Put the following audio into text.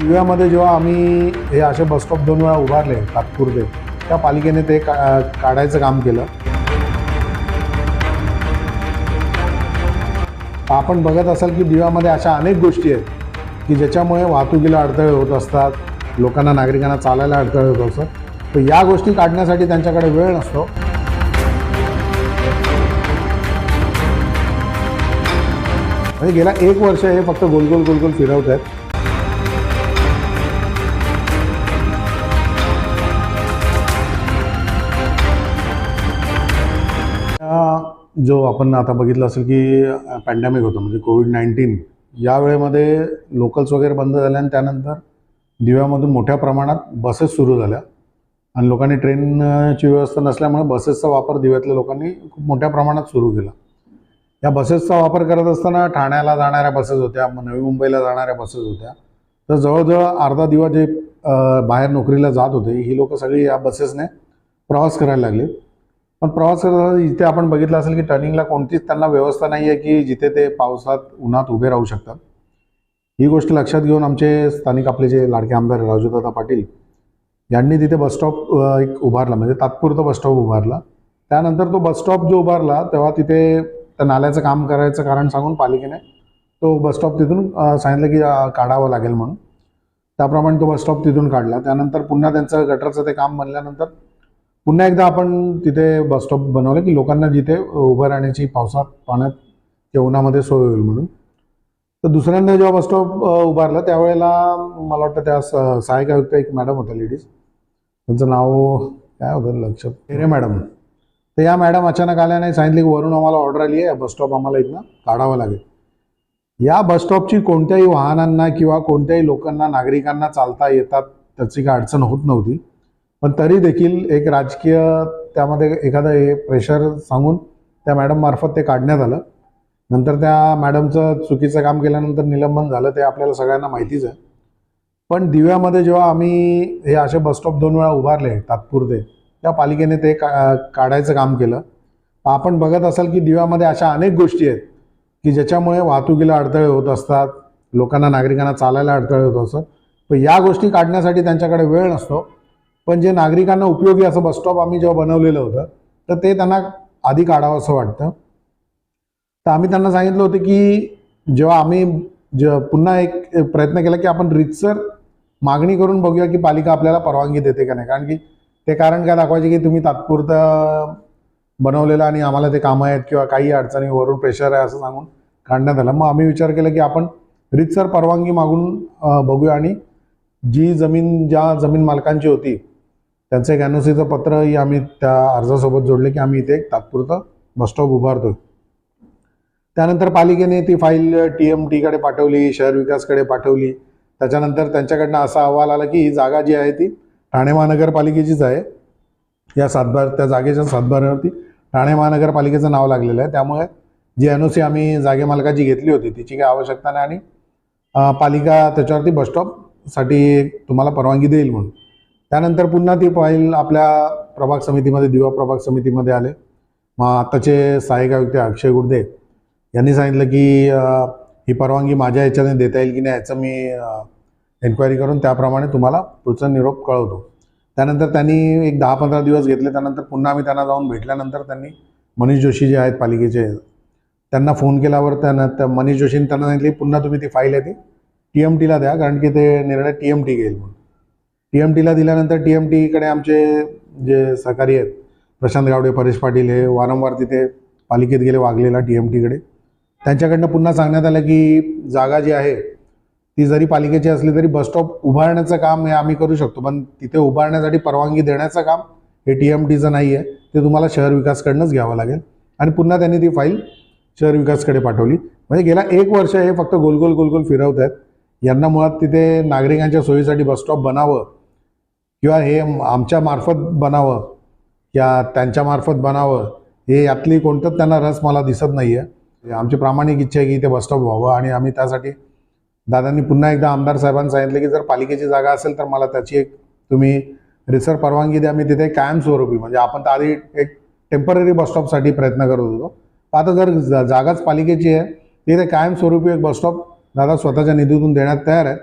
दिव्यामध्ये जेव्हा आम्ही हे असे बसस्टॉप दोन वेळा उभारले तात्पुरते त्या पालिकेने ते का काढायचं काम केलं. आपण बघत असाल की दिव्यामध्ये अशा अनेक गोष्टी आहेत की ज्याच्यामुळे वाहतुकीला अडथळे होत असतात लोकांना नागरिकांना चालायला अडथळे होत असतात. तर या गोष्टी काढण्यासाठी त्यांच्याकडे वेळ नसतो. म्हणजे गेल्या एक वर्ष हे फक्त गोलगोल गोलगोल फिरवत आहेत. जो आपण आता बघितलं असेल की पॅन्डेमिक होतं म्हणजे कोविड नाईन्टीन या वेळेमध्ये लोकल्स वगैरे बंद झाल्या आणि त्यानंतर दिव्यामधून मोठ्या प्रमाणात बसेस सुरू झाल्या. आणि लोकांनी ट्रेनची व्यवस्था नसल्यामुळे बसेसचा वापर दिव्यातल्या लोकांनी खूप मोठ्या प्रमाणात सुरू केला. या बसेसचा वापर करत असताना ठाण्याला जाणाऱ्या बसेस होत्या मग नवी मुंबईला जाणाऱ्या बसेस होत्या. तर जवळजवळ अर्धा दिवा जे बाहेर नोकरीला जात होते ही लोक सगळी या बसेसने प्रवास करायला लागले. पण प्रवास करताना इथे आपण बघितलं असेल की टर्निंगला कोणतीच त्यांना व्यवस्था नाही आहे की जिथे ते पावसात उन्हात उभे राहू शकतात. ही गोष्ट लक्षात घेऊन आमचे स्थानिक आपले जे लाडके आमदार राजूदादा पाटील यांनी तिथे बसस्टॉप एक उभारला म्हणजे तात्पुरतं बसस्टॉप उभारला. त्यानंतर तो बसस्टॉप जो उभारला तेव्हा तिथे त्या नाल्याचं काम करायचं कारण सांगून पालिकेने तो बसस्टॉप तिथून सांगितलं की काढावं लागेल म्हणून. त्याप्रमाणे तो बसस्टॉप तिथून काढला. त्यानंतर पुन्हा त्यांचं गटरचं ते काम बनल्यानंतर पुन्हा एकदा आपण तिथे बसस्टॉप बनवलं की लोकांना जिथे उभं राहण्याची पावसात पाण्यात किंवा उन्हामध्ये सोय होईल म्हणून. तर दुसऱ्यांदा जेव्हा बसस्टॉप उभारला त्यावेळेला मला वाटतं त्या स- सहाय्यक आयुक्त एक मॅडम होत्या लेडीज. त्यांचं नाव काय होतं लक्षात? हेरे मॅडम. तर या मॅडम अचानक आल्या नाही सांगितले की वरून आम्हाला ऑर्डर आली आहे बसस्टॉप आम्हाला इथनं काढावं लागेल. या बसस्टॉपची कोणत्याही वाहनांना किंवा कोणत्याही लोकांना नागरिकांना चालता येतात त्याची काही अडचण होत नव्हती. पण तरी देखील एक राजकीय त्यामध्ये एखादं हे प्रेशर सांगून त्या मॅडममार्फत ते काढण्यात आलं. नंतर त्या मॅडमचं चुकीचं काम केल्यानंतर निलंबन झालं ते आपल्याला सगळ्यांना माहितीच आहे. पण दिव्यामध्ये जेव्हा आम्ही हे असे बसस्टॉप दोन वेळा उभारले तात्पुरते त्या पालिकेने ते का काढायचं काम केलं. आपण बघत असाल की दिव्यामध्ये अशा अनेक गोष्टी आहेत की ज्याच्यामुळे वाहतुकीला अडथळे होत असतात लोकांना नागरिकांना चालायला अडथळे होत असतात. पण या गोष्टी काढण्यासाठी त्यांच्याकडे वेळ नसतो. पण जे नागरिकांना उपयोगी असं बसस्टॉप आम्ही जेव्हा बनवलेलं होतं तर ते त्यांना आधी काढावं असं वाटतं. तर आम्ही त्यांना सांगितलं होतं की जेव्हा आम्ही ज पुन्हा एक प्रयत्न केला की आपण रितसर मागणी करून बघूया की पालिका आपल्याला परवानगी देते का नाही. कारण की ते कारण काय दाखवायचे की तुम्ही तात्पुरतं बनवलेलं आणि आम्हाला ते कामं आहेत किंवा काही अडचणी वरून प्रेशर आहे असं सांगून काढण्यात आलं. मग आम्ही विचार केला की आपण रितसर परवानगी मागून बघूया आणि जी जमीन ज्या जमीन मालकांची होती त्यांचं एक एन ओ सीचं पत्रही आम्ही त्या अर्जासोबत जोडले की आम्ही इथे एक तात्पुरतं बसस्टॉप उभारतो त्यानंतर पालिकेने ती फाईल टी एम टीकडे पाठवली शहर विकासकडे पाठवली. त्याच्यानंतर त्यांच्याकडनं असा अहवाल आला की ही जागा जी आहे ती ठाणे महानगरपालिकेचीच आहे. या सातबार त्या जागेच्या सातभारावरती ठाणे महानगरपालिकेचं नाव लागलेलं आहे. त्यामुळे जी एन ओ सी आम्ही जागेमालकाची घेतली होती तिची काही आवश्यकता नाही आणि पालिका त्याच्यावरती बसस्टॉपसाठी तुम्हाला परवानगी देईल म्हणून. त्यानंतर पुन्हा ती फाईल आपल्या प्रभाग समितीमध्ये दिवा प्रभाग समितीमध्ये आले. मग आताचे सहाय्यक आयुक्त अक्षय गुर्दे यांनी सांगितलं की ही परवानगी माझ्या ह्याच्याने देता येईल की नाही याचं मी एन्क्वायरी करून त्याप्रमाणे तुम्हाला पुढचा निरोप कळवतो. त्यानंतर त्यांनी एक दहा पंधरा दिवस घेतले. त्यानंतर पुन्हा आम्ही त्यांना जाऊन भेटल्यानंतर त्यांनी मनीष जोशी जे आहेत पालिकेचे त्यांना फोन केल्यावर त्यांना त्या मनीष जोशीने त्यांना सांगितले पुन्हा तुम्ही ती फाईल आहे ती टी एम टीला द्या. कारण की ते निर्णय टी एम टी घेईल म्हणून. टी एम टीला दिल्यानंतर टी एम टीकडे आमचे जे सहकारी आहेत प्रशांत गावडे परेश पाटील हे वारंवार तिथे पालिकेत गेले वागलेला टी एम टीकडे. त्यांच्याकडनं पुन्हा सांगण्यात आलं की जागा जी आहे ती जरी पालिकेची असली तरी बसस्टॉप उभारण्याचं काम हे आम्ही करू शकतो पण तिथे उभारण्यासाठी परवानगी देण्याचं काम हे टी एम टीचं नाही आहे ते तुम्हाला शहर विकासकडनंच घ्यावं लागेल. आणि पुन्हा त्यांनी ती फाईल शहर विकासकडे पाठवली. म्हणजे गेल्या एक वर्ष हे फक्त गोलगोल गोलगोल फिरवत आहेत यांना मुळात तिथे नागरिकांच्या सोयीसाठी बसस्टॉप बनावं किंवा हे आमच्या मार्फत बनावं या त्यांच्यामार्फत बनावं हे यातली कोणतंच त्यांना रस मला दिसत नाही आहे आमची प्रामाणिक इच्छा आहे की ते बसस्टॉप व्हावं आणि आम्ही त्यासाठी दादांनी पुन्हा एकदा आमदार साहेबांना सांगितलं की जर पालिकेची जागा असेल तर मला त्याची एक तुम्ही रिसर परवानगी द्या. मी तिथे कायमस्वरूपी म्हणजे आपण तर आधी एक टेंपररी बसस्टॉपसाठी प्रयत्न करत होतो. आता जर जा- जागाच पालिकेची आहे तिथे कायमस्वरूपी एक बसस्टॉप दादा स्वतःच्या निधीतून देण्यात तयार आहेत